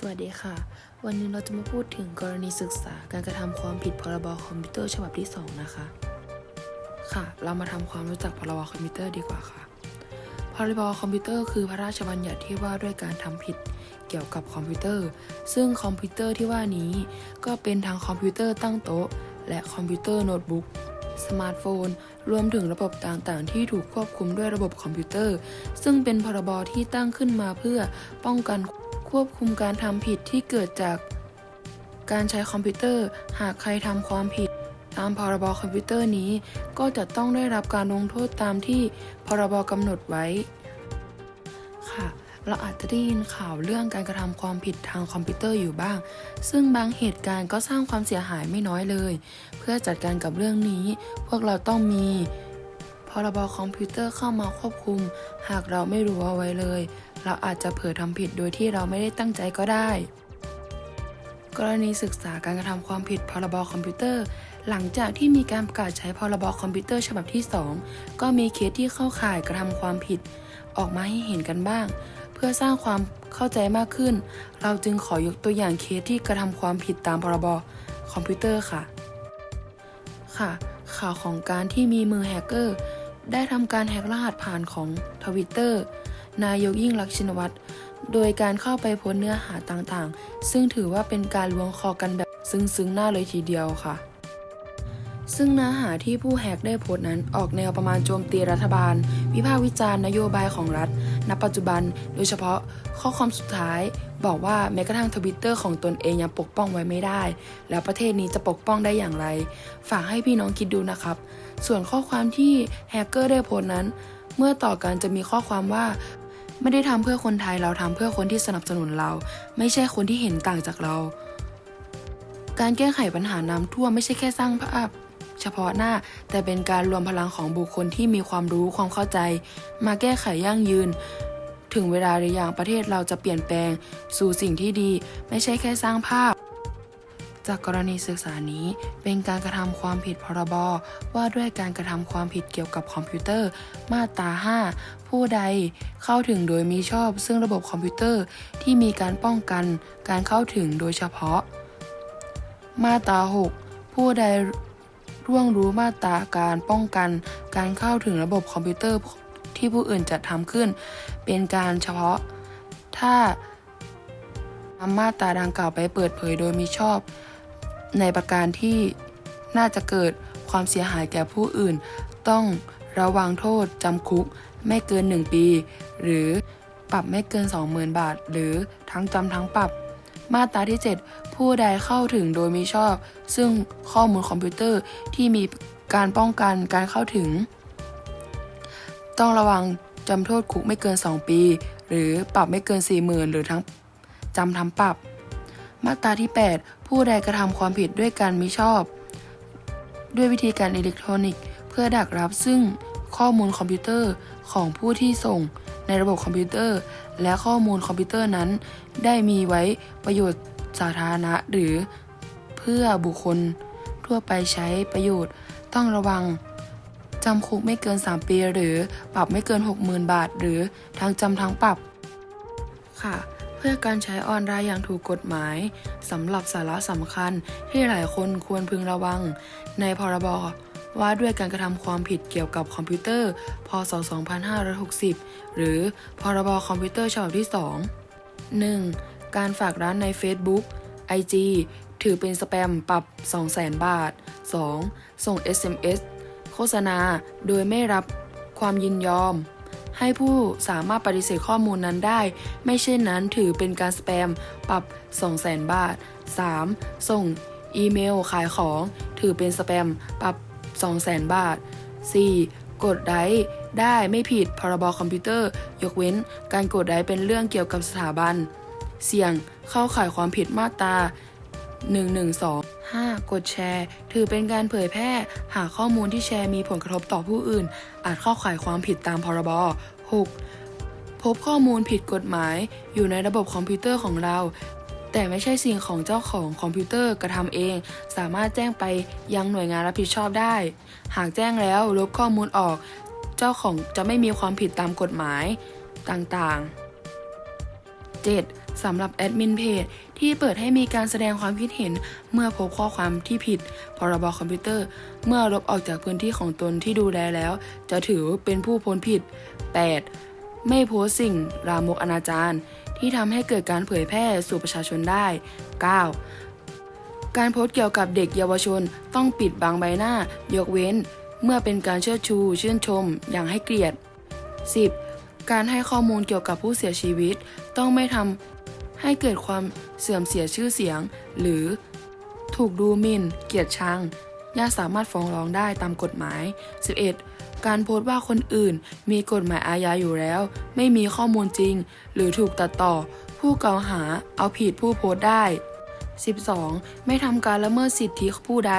สวัสดีค่ะ วันนี้เราจะมาพูดถึงกรณีศึกษาการกระทำความผิดพรบคอมพิวเตอร์ฉบับที่ 2 นะคะ ค่ะ เรามาทำความรู้จักพรบคอมพิวเตอร์ดีกว่าค่ะ พรบคอมพิวเตอร์คือพระราชบัญญัติที่ว่าด้วยการทำผิดเกี่ยวกับคอมพิวเตอร์ ซึ่งคอมพิวเตอร์ที่ว่านี้ก็เป็นทั้งคอมพิวเตอร์ตั้งโต๊ะ และคอมพิวเตอร์โน้ตบุ๊กสมาร์ทโฟน รวมถึงระบบต่างๆ ที่ถูกควบคุมด้วยระบบคอมพิวเตอร์ ซึ่งเป็นพรบที่ตั้งขึ้นมาเพื่อป้องกัน ควบคุมการทำผิดที่เกิดจาก การใช้คอมพิวเตอร์ หากใครทำความผิด ตามพรบคอมพิวเตอร์นี้ก็จะต้องได้รับการลงโทษตามที่พรบกำหนดไว้ ค่ะ เราอาจจะได้ยินข่าวเรื่องการกระทำความผิดทางคอมพิวเตอร์อยู่บ้าง ซึ่งบางเหตุการณ์ก็สร้างความเสียหายไม่น้อยเลย เพื่อจัดการกับเรื่องนี้ พวกเราต้องมีพรบคอมพิวเตอร์เข้ามาควบคุม หากเราไม่รู้เอาไว้เลย เราอาจจะเผลอทำผิดโดยที่เราไม่ได้ตั้งใจก็ได้ กรณีศึกษาการกระทำความผิดพรบคอมพิวเตอร์ หลังจากที่มีการประกาศใช้พรบคอมพิวเตอร์ฉบับที่ 2 ก็มีเคสที่เข้าข่ายกระทำความผิด ออกมาให้เห็นกันบ้าง เพื่อสร้างความเข้าใจมากขึ้น เราจึงขอยกตัวอย่างเคสที่กระทำความผิดตามพรบคอมพิวเตอร์ค่ะ ค่ะ ข่าวของการที่มีมือแฮกเกอร์ได้ทำการแฮกรหัสผ่านของทวิตเตอร์ นายกยิ่งลักษณ์ชินวัตรโดยการเข้าไปโพสเนื้อหาต่างๆ ซึ่งถือว่าเป็นการล้วงคอกันแบบซึ้งๆหน้าเลยทีเดียวค่ะ ซึ่งเนื้อหาที่ผู้แฮกได้โพสต์นั้นออกแนวประมาณโจมตีรัฐบาล วิพากษ์วิจารณ์นโยบายของรัฐ ณ ปัจจุบัน โดยเฉพาะข้อความสุดท้ายบอกว่าแม้กระทั่งทวิตเตอร์ของตนเองยังปกป้องไว้ไม่ได้ แล้วประเทศนี้จะปกป้องได้อย่างไร ฝากให้พี่น้องคิดดูนะครับ ส่วนข้อความที่แฮกเกอร์ได้โพสต์นั้น เมื่อต่อกันจะมีข้อความว่า ไม่ได้ทำเพื่อคนไทยเราทำเพื่อคนที่สนับสนุนเรา ไม่ใช่คนที่เห็นต่างจากเรา การแก้ไขปัญหาน้ำท่วมไม่ใช่แค่สร้างภาพ เฉพาะหน้าแต่เป็นการรวมพลังของบุคคลที่มีความรู้ความเข้าใจ มาแก้ไขยั่งยืน ถึงเวลาหรือย่างประเทศเราจะเปลี่ยนแปลง สู่สิ่งที่ดี ไม่ใช่แค่สร้างภาพ จากกรณีศึกษานี้เป็นการกระทำความผิดพรบ ว่าด้วยการกระทำความผิดเกี่ยวกับคอมพิวเตอร์ มาตรา 5 ผู้ใดเข้าถึงโดยมีชอบ ซึ่งระบบคอมพิวเตอร์ที่มีการป้องกันการเข้าถึงโดยเฉพาะ มาตรา 6 ผู้ใดร่วงรู้มาตราการป้องกันการเข้าถึงระบบคอมพิวเตอร์ที่ผู้อื่นจัดทำขึ้น เป็นการเฉพาะ ถ้านำมาตราดังกล่าวไปเปิดเผยโดยมีชอบ ในประการที่น่าจะเกิดความเสียหายแก่ผู้อื่น ต้องระวังโทษจำคุกไม่เกิน 1 ปี หรือปรับไม่เกิน 20,000 บาท หรือทั้งจำทั้งปรับ มาตราที่ 7 ผู้ใดเข้าถึงโดยมิชอบ ซึ่งข้อมูลคอมพิวเตอร์ที่มีการป้องกันการเข้าถึง ต้องระวังจำโทษคุกไม่เกิน 2 ปี หรือปรับไม่เกิน 40,000 หรือทั้งจำทั้งปรับ มาตราที่ 8 ผู้ใดกระทำความผิดด้วยการมิชอบ ด้วยวิธีการอิเล็กทรอนิกส์ เพื่อดักรับซึ่งข้อมูลคอมพิวเตอร์ของผู้ที่ส่งในระบบคอมพิวเตอร์ และข้อมูลคอมพิวเตอร์นั้น ได้มีไว้ประโยชน์สาธารณะหรือเพื่อบุคคล ทั่วไปใช้ประโยชน์ต้องระวังจำคุกไม่เกิน 3 ปี หรือปรับไม่เกิน 60,000 บาท หรือทั้งจำทั้งปรับค่ะ เพื่อการใช้ออนไลน์อย่างถูกกฎหมายสำหรับสาระสำคัญที่หลายคนควรพึงระวัง ในพรบว่าด้วยการกระทำความผิดเกี่ยวกับคอมพิวเตอร์ พศ 2560 หรือพรบคอมพิวเตอร์ฉบับที่ 2 1. การฝากร้านใน Facebook IG ถือเป็นสแปมปรับ 200,000 บาท 2. ส่ง SMS โฆษณา โดยไม่รับความยินยอม ให้ผู้สามารถปฏิเสธข้อมูลนั้นได้ ไม่เช่นนั้นถือเป็นการสแปม ปรับ 200,000 บาท 3. ส่งอีเมลขายของ ถือเป็นสแปม ปรับ 200,000 บาท 4. กดไลค์ได้ไม่ผิดพรบคอมพิวเตอร์ ยกเว้น การกดไลค์เป็นเรื่องเกี่ยวกับสถาบัน เสี่ยงเข้าข่ายความผิดมาตรา112 5. กดแชร์ ถือเป็นการเผยแพร่ หากข้อมูลที่แชร์มีผลกระทบต่อผู้อื่น อาจเข้าข่ายความผิดตามพรบ 6. พบข้อมูลผิดกฎหมาย อยู่ในระบบคอมพิวเตอร์ของเรา แต่ไม่ใช่สิ่งของเจ้าของคอมพิวเตอร์กระทำเอง สามารถแจ้งไปยังหน่วยงานรับผิดชอบได้ หากแจ้งแล้วลบข้อมูลออก เจ้าของจะไม่มีความผิดตามกฎหมายต่างๆ 7. สำหรับแอดมินเพจที่เปิดให้มีการแสดงความคิดเห็นเมื่อพบข้อความที่ผิด พรบคอมพิวเตอร์ เมื่อลบออกจากพื้นที่ของตนที่ดูแลแล้ว จะถือเป็นผู้พ้นผิด 8. ไม่โพสสิ่งลามกอนาจารที่ทำให้เกิดการเผยแพร่สู่ประชาชนได้ 9. การโพสเกี่ยวกับเด็กเยาวชนต้องปิดบังใบหน้า ยกเว้น เมื่อเป็นการเชิดชู ชื่นชม อย่างให้เกียรติ 10. การให้ข้อมูลเกี่ยวกับผู้เสียชีวิต ต้องไม่ทำให้เกิดความเสื่อมเสียชื่อเสียง หรือถูกดูหมิ่น เกลียดชังย่าสามารถฟ้องร้องได้ตามกฎหมาย 11. การโพสต์ว่าคนอื่นมีกฎหมายอาญาอยู่แล้ว ไม่มีข้อมูลจริง หรือถูกตัดต่อ ผู้กล่าวหาเอาผิดผู้โพสต์ได้ 12. ไม่ทำการละเมิดสิทธิผู้ใด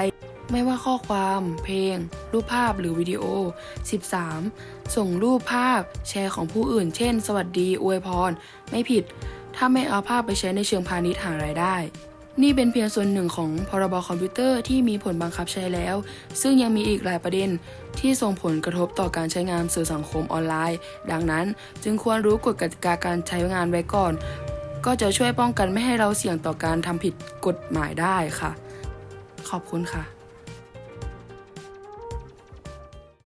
ไม่ว่าข้อความ เพลง รูปภาพหรือวิดีโอ 13. ส่งรูปภาพแชร์ของผู้อื่น เช่น สวัสดี อวยพร ไม่ผิด ถ้าไม่เอาภาพไปใช้ในเชิงพาณิชย์หารายได้ นี่เป็นเพียงส่วนหนึ่งของพรบคอมพิวเตอร์ที่มีผลบังคับใช้แล้ว ซึ่งยังมีอีกหลายประเด็นที่ส่งผลกระทบต่อการใช้งานสื่อสังคมออนไลน์ ดังนั้นจึงควรรู้กฎกติกาการใช้งานไว้ก่อน ก็จะช่วยป้องกันไม่ให้เราเสี่ยงต่อการทำผิดกฎหมายได้ค่ะ ขอบคุณค่ะ